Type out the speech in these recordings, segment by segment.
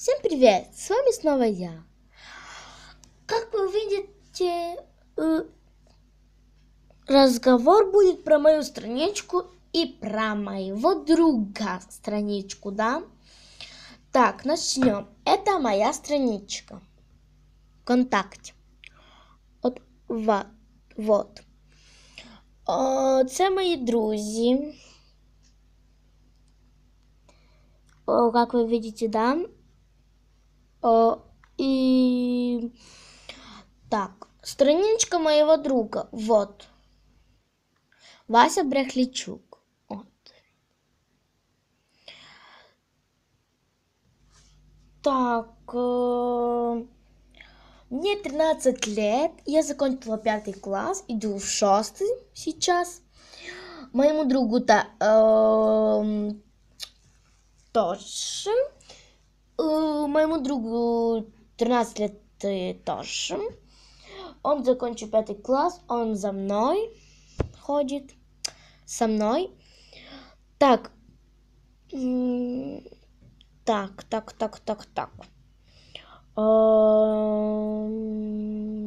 Всем привет! С вами снова я. Как вы видите, э, разговор будет про мою страничку и про моего друга страничку, да? Так, начнем. Это моя страничка. ВКонтакте. От вот. вот. О, Це мої друзі. О, Как вы видите, да? О, И так, страничка моего друга. Вот. Вася Брехличук. Вот. Так, э, мне 13 лет, я закончила пятый класс, иду в шестый сейчас. Моему другу-то э, тоже. Э, моему другу 13 лет э, тоже. Он закончил пятый класс, он за мной ходит, со мной. Так, м, так, так, так, так, так.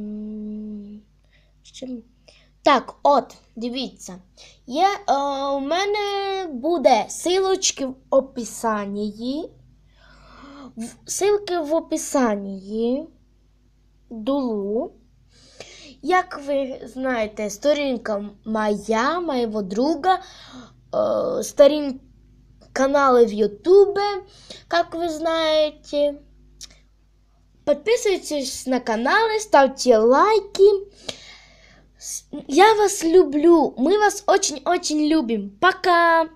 Ем, що м- Так, от, дивіться. Є, е, у мене буде силочки в описанні. В- Ссылки в описанні. Дулу. Як ви знаєте, сторінка моя, моєго друга, е, сторін канали в Ютубе, как вы знаете. Подписывайтесь на каналы, ставьте лайки. С- Я вас люблю. Мы вас очень-очень любим. Пока!